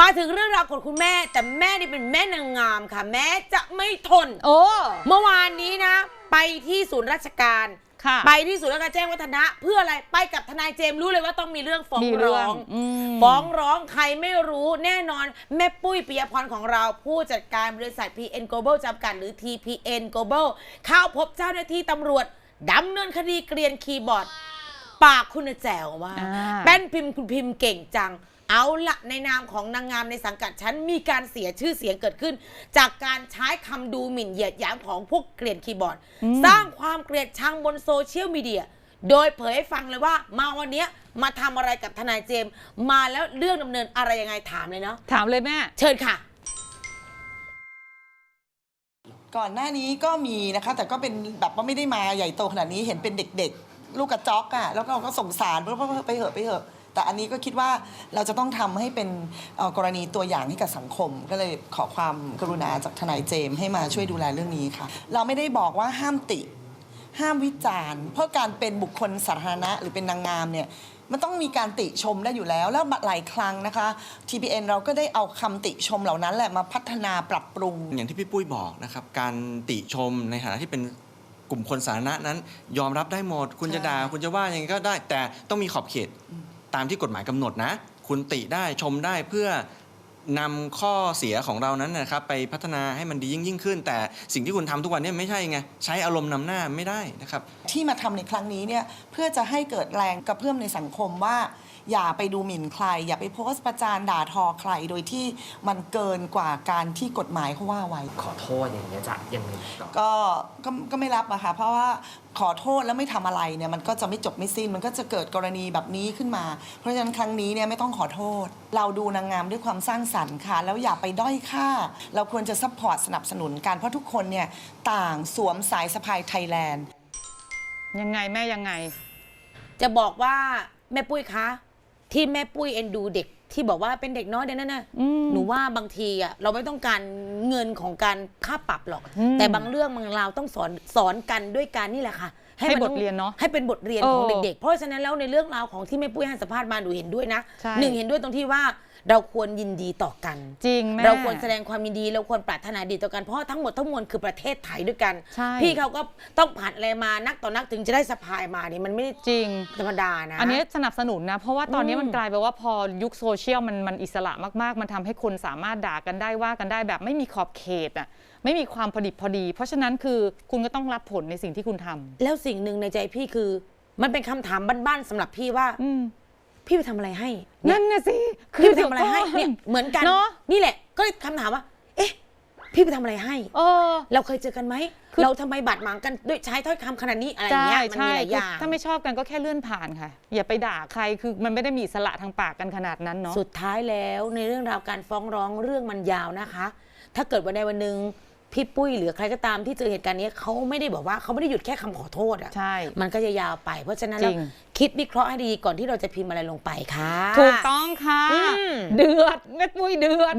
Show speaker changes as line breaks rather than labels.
มาถึงเรื่องราวของคุณแม่ แต่แม่นี่เป็นแม่นางงามค่ะ แม่จะไม่ทน
โอ้
เมื่อวานนี้นะ ไปที่ศูนย์ราชการ
ค่ะ
ไปที่ศูนย์ราชการแจ้งวัฒนะ เพื่ออะไรไปกับทนายเจมส์รู้เลยว่าต้องมีเรื่องฟ้อง
มีเรื่
ร้
อ
องง
อืม
ฟ้องร้องใครไม่รู้แน่นอน แม่ปุ้ยปิยพรของเราผู้จัดการบริษัท PN Global จำกัดหรือ TPN Global เข้าพบเจ้าหน้าที่ตำรวจดำเนินคดีเกรียนคีย์บอร์ด ปากคุณแจ๋วมาก
อ่า
แป้นพิมพ์คุณพิมพ์เก่งจัง เอาละในนามของนางงามในสังกัดฉันมีการเสียชื่อเสียงเกิดขึ้น จากการใช้คำดูหมิ่นเหยียดหยามของพวกเกลียนคีย์บอร์ด สร้างความเกลียดชังบนโซเชียลมีเดียโดยเผยให้ฟังเลยว่ามาวันเนี้ยมาทำอะไรกับทนายเจมส์มาแล้วเรื่องดำเนินอะไรยังไงถามเลยเนาะ
ถามเลยแม่
เชิญค่ะ
ก่อนหน้านี้ก็มีนะคะ แต่ก็เป็นแบบว่าไม่ได้มาใหญ่โตขนาดนี้เห็นเป็นเด็ก ๆ ลูกกระจอกอะ่ะแล้วก็เราก็สงสารเพราะว่าไปเหอะไปเหอะ แต่อันนี้ก็คิดว่าเราจะต้องทำให้เป็นเอ่อกรณีตัวอย่างให้กับสังคม ก็เลยขอความกรุณาจากทนายเจมส์ให้มาช่วยดูแลเรื่องนี้ค่ะ เราไม่ได้บอกว่าห้ามติ ห้ามวิจารณ์ เพราะการเป็นบุคคลสาธารณะหรือเป็นนางงามเนี่ยมันต้องมีการติชมได้อยู่แล้ว แล้วหลายครั้งนะคะ TPN เราก็ได้เอาคำติชมเหล่านั้นแหละมาพัฒนาปรับปรุง
อย่างที่พี่ปุ้ยบอกนะครับการติชมในฐานะที่เป็นกลุ่มคนสาธารณะนั้น ยอมรับได้หมด คุณจะด่า คุณจะว่ายังไงก็ได้แต่ต้องมีขอบเขต ตามที่กฎหมายกำหนดนะ คุณติได้ชมได้เพื่อนำข้อเสียของเรานั้นนะครับไปพัฒนาให้มันดียิ่งยิ่งขึ้น แต่สิ่งที่คุณทำทุกวันนี้ไม่ใช่ไงใช้อารมณ์นำหน้าไม่ได้นะครับ
ที่มาทำในครั้งนี้เนี่ยเพื่อจะให้เกิดแรงกระเพื่อมในสังคมว่า อย่าไปดูหมิ่นใคร อย่าไปโพสต์ประจานด่าทอใคร โดยที่มันเกินกว่าการที่กฎหมายเขาว่าไว้
ขอโทษอย่างเงี้ยจะยังไงต่อ
ก็ก็ก็ไม่รับอะค่ะเพราะว่าขอโทษแล้วไม่ทำอะไรเนี่ยมันก็จะไม่จบไม่สิ้นมันก็จะเกิดกรณีแบบนี้ขึ้นมา เพราะฉะนั้นครั้งนี้เนี่ยไม่ต้องขอโทษ เราดูนางงามด้วยความสร้างสรรค์ค่ะ แล้วอย่าไปด้อยค่า เราควรจะซัพพอร์ตสนับสนุนกันเพราะทุกคนเนี่ยต่างสวมสายสะพายไทยแลนด์
ยังไงแม่ยังไง
จะบอกว่าแม่ปุ้ยคะ ที่แม่ปุ้ยเอ็นดูเด็กที่บอกว่าเป็นเด็กน้อยเด็กนั่นน่ะ
อืม
หนูว่าบางทีอะเราไม่ต้องการเงินของการค่าปรับหรอก
อืม
แต่บางเรื่องบางราวต้องสอนสอนกันด้วยการนี่แหละค่ะ
ให้
มั
บทเรียนเนอะ
ให้เป็นบทเรียน
เออ
ของเด็กๆ เพราะฉะนั้นแล้วในเรื่องราวของที่แม่ปุ้ยให้สัมภาษณ์มาหนูเห็นด้วยนะ
ใช่
หนึ่งเห็นด้วยตรงที่ว่าเราควรยินดีต่อกัน
จริงแม่
เราควรแสดงความยินดีเราควรปรารถนาดีต่อกันเพราะทั้งหมดทั้งมวลคือประเทศไทยด้วยกัน
ใช่
พี่เขาก็ต้องผ่านอะไรมานักต่อนักถึงจะได้สะพายมาเนี่ยมันไม่ได้
จริง
ธรรมดานะ
อันนี้สนับสนุนนะ เพราะว่าตอนนี้
อืม
มันกลายไปว่าพอยุคโซเชียลมันมันอิสระมากๆ มันทำให้คนสามารถด่ากันได้ว่ากันได้แบบไม่มีขอบเขตอะไม่มีความพอดิบพอดี เพราะฉะนั้นคือคุณก็ต้องรับผลในสิ่งที่คุณทำ
แล้วสิ่งหนึ่งในใจพี่คือ มันเป็นคำถามบ้านๆสำหรับพี่ว่า
อืม
พี่ไปทำอะไรให้เนี่ย
นั่นน่ะสิ
พี่ไปทำอะไรให้เนี่ยเหมือนกัน
เนาะ
นี่แหละ ก็เลยคำถามว่า เอ๊ะ พี่ไปทำอะไรให้
เออ
เราเคยเจอกันไหม
คือ
เราทำไมบาดหมางกันด้วยใช้ถ้อยคำขนาดนี้อะไรอย่าง
ใช่
เงี้ยมัน
ใช่
มีหลายอย่าง
ถ้าไม่ชอบกันก็แค่เลื่อนผ่านค่ะ อย่าไปด่าใครคือมันไม่ได้มีอิสระทางปากกันขนาดนั้นเนาะ
สุดท้ายแล้วในเรื่องราวการฟ้องร้องเรื่องมันยาวนะคะ ถ้าเกิดวันใดวันหนึ่ง พี่ปุ้ยหรือใครก็ตามที่เจอเหตุการณ์นี้เขาไม่ได้บอกว่าเขาไม่ได้หยุดแค่คำขอโทษอะ
ใช่
มันก็จะยาวไป เพราะฉะนั้น
จ
แล้ว
ริง
คิดวิเคราะห์ให้ดีก่อนที่เราจะพิมพ์อะไรลงไปค่ะ
ถูกต้องค่ะ
อืม
เดือดแม่ปุ้ยเดือด